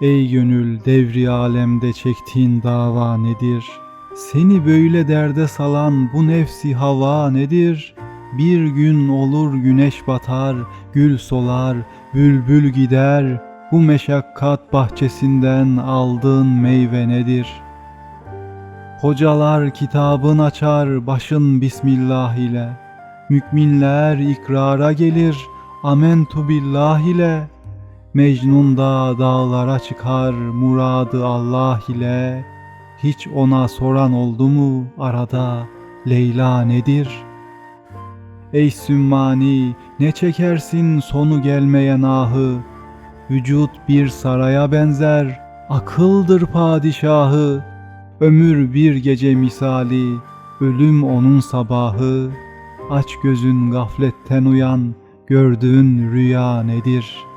Ey gönül devri alemde çektiğin dava nedir? Seni böyle derde salan bu nefsi hava nedir? Bir gün olur güneş batar, gül solar, bülbül gider. Bu meşakkat bahçesinden aldığın meyve nedir? Hocalar kitabın açar başın Bismillah ile. Müminler ikrara gelir amentu billah ile. Mecnun da dağlara çıkar muradı Allah ile. Hiç ona soran oldu mu arada Leyla nedir? Ey Sümmani ne çekersin sonu gelmeyen ahı? Vücut bir saraya benzer, akıldır padişahı. Ömür bir gece misali, ölüm onun sabahı. Aç gözün gafletten uyan, gördüğün rüya nedir?''